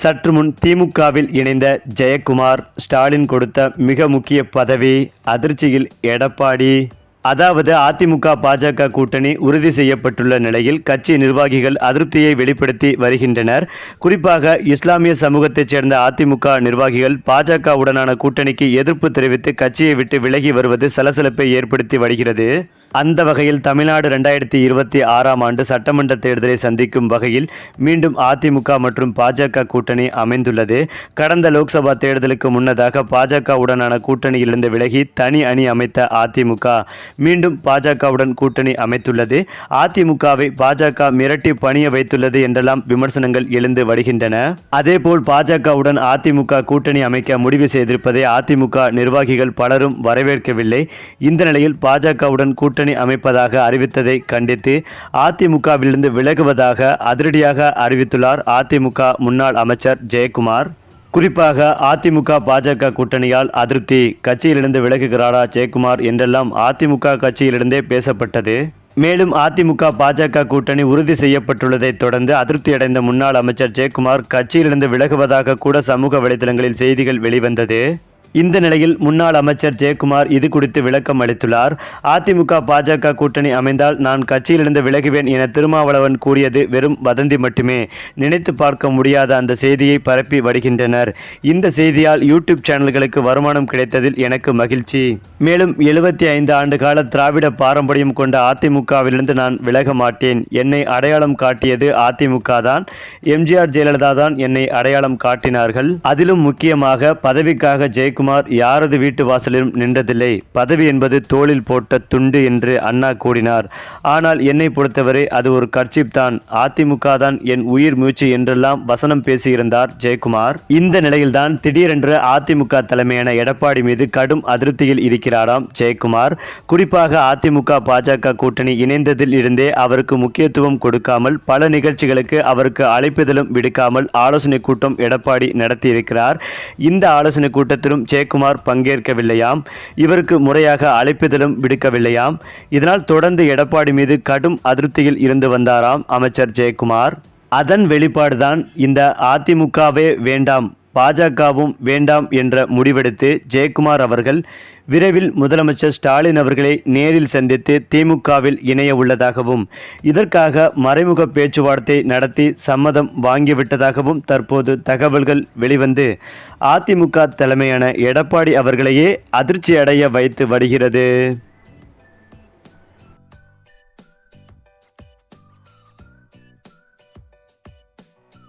சற்று முன் திமுகவில் இணைந்த ஜெயக்குமார் ஸ்டாலின் கொடுத்த மிக முக்கிய பதவி அதிர்ச்சியில் எடப்பாடி. அதாவது அதிமுக பாஜக கூட்டணி உறுதி செய்யப்பட்டுள்ள நிலையில் கட்சி நிர்வாகிகள் அதிருப்தியை வெளிப்படுத்தி வருகின்றனர். குறிப்பாக இஸ்லாமிய சமூகத்தைச் சேர்ந்த அதிமுக நிர்வாகிகள் பாஜகவுடனான கூட்டணிக்கு எதிர்ப்பு தெரிவித்து கட்சியை விட்டு விலகி வருவது சலசலப்பை ஏற்படுத்தி வருகிறது. அந்த வகையில் தமிழ்நாடு ரெண்டாயிரத்தி இருபத்தி ஆறாம் ஆண்டு சட்டமன்ற தேர்தலை சந்திக்கும் வகையில் மீண்டும் அதிமுக மற்றும் பாஜக கூட்டணி அமைந்துள்ளது. கடந்த லோக்சபா தேர்தலுக்கு முன்னதாக பாஜகவுடனான கூட்டணியிலிருந்து விலகி தனி அணி அமைத்த அதிமுக மீண்டும் பாஜகவுடன் கூட்டணி அமைத்துள்ளது. அதிமுகவை பாஜக மிரட்டி பணிய வைத்துள்ளது என்றெல்லாம் விமர்சனங்கள் எழுந்து வருகின்றன. அதேபோல் பாஜகவுடன் அதிமுக கூட்டணி அமைக்க முடிவு செய்திருப்பதை அதிமுக நிர்வாகிகள் பலரும் வரவேற்கவில்லை. இந்த நிலையில் பாஜகவுடன் கூட்டணி அமைப்பதாக அறிவித்ததை கண்டித்து அதிமுகவிலிருந்து விலகுவதாக அதிரடியாக அறிவித்துள்ளார் அதிமுக முன்னாள் அமைச்சர் ஜெயக்குமார். குறிப்பாக அதிமுக பாஜக கூட்டணியால் அதிருப்தி கட்சியிலிருந்து விலகுகிறாரா ஜெயக்குமார் என்றெல்லாம் அதிமுக கட்சியிலிருந்தே பேசப்பட்டது. மேலும் அதிமுக பாஜக கூட்டணி உறுதி செய்யப்பட்டுள்ளதை தொடர்ந்து அதிருப்தியடைந்த முன்னாள் அமைச்சர் ஜெயக்குமார் கட்சியிலிருந்து விலகுவதாக கூட சமூக வலைதளங்களில் செய்திகள் வெளிவந்தது. இந்த நிலையில் முன்னாள் அமைச்சர் ஜெயக்குமார் இது குறித்து விளக்கம் அளித்துள்ளார். அதிமுக பாஜக கூட்டணி அமைந்தால் நான் கட்சியிலிருந்து விலகுவேன் என திருமாவளவன் கூறியது வெறும் வதந்தி மட்டுமே. நினைத்து பார்க்க முடியாத அந்த செய்தியை பரப்பி வருகின்றனர். இந்த செய்தியால் யூடியூப் சேனல்களுக்கு வருமானம் கிடைத்ததில் எனக்கு மகிழ்ச்சி. மேலும் எழுபத்தி ஐந்து ஆண்டு கால திராவிட பாரம்பரியம் கொண்ட அதிமுகவிலிருந்து நான் விலக மாட்டேன். என்னை அடையாளம் காட்டியது அதிமுக தான். எம்ஜிஆர் ஜெயலலிதா தான் என்னை அடையாளம் காட்டினார்கள். அதிலும் முக்கியமாக பதவிக்காக ஜெயக்குமார் யாரது வீட்டு வாசலிலும் நின்றதில்லை. பதவி என்பது தோளில் போட்ட துண்டு என்று அண்ணா கூறினார். ஆனால் என்னை பொறுத்தவரை அது ஒரு கர்ச்சிப் தான். அதிமுக தான் என் உயிர் மூச்சு என்றெல்லாம் வசனம் பேசியிருந்தார் ஜெயக்குமார். இந்த நிலையில்தான் திடீரென்று அதிமுக தலைமையான எடப்பாடி மீது கடும் அதிருப்தியில் இருக்கிறாராம் ஜெயக்குமார். குறிப்பாக அதிமுக பாஜக கூட்டணி இணைந்ததில் இருந்தே அவருக்கு முக்கியத்துவம் கொடுக்காமல் பல நிகழ்ச்சிகளுக்கு அவருக்கு அழைப்புதலும் விடுக்காமல் ஆலோசனை கூட்டம் எடப்பாடி நடத்தியிருக்கிறார். இந்த ஆலோசனை கூட்டத்திலும் ஜெயக்குமார் பங்கேற்கவில்லையாம். இவருக்கு முறையாக அழைப்பிதழும் விடுக்கவில்லையாம். இதனால் தொடர்ந்து எடப்பாடி மீது கடும் அதிருப்தியில் இருந்து வந்தாராம் அமைச்சர் ஜெயக்குமார். அதன் வெளிப்பாடுதான் இந்த அதிமுகவே வேண்டாம் பாஜகவும் வேண்டாம் என்ற முடிவெடுத்து ஜெயக்குமார் அவர்கள் விரைவில் முதலமைச்சர் ஸ்டாலின் அவர்களை நேரில் சந்தித்து திமுகவில் இணைய உள்ளதாகவும் இதற்காக மறைமுக பேச்சுவார்த்தை நடத்தி சம்மதம் வாங்கிவிட்டதாகவும் தற்போது தகவல்கள் வெளிவந்து அதிமுக தலைமையான எடப்பாடி அவர்களையே அதிர்ச்சி அடைய வைத்து வருகிறது.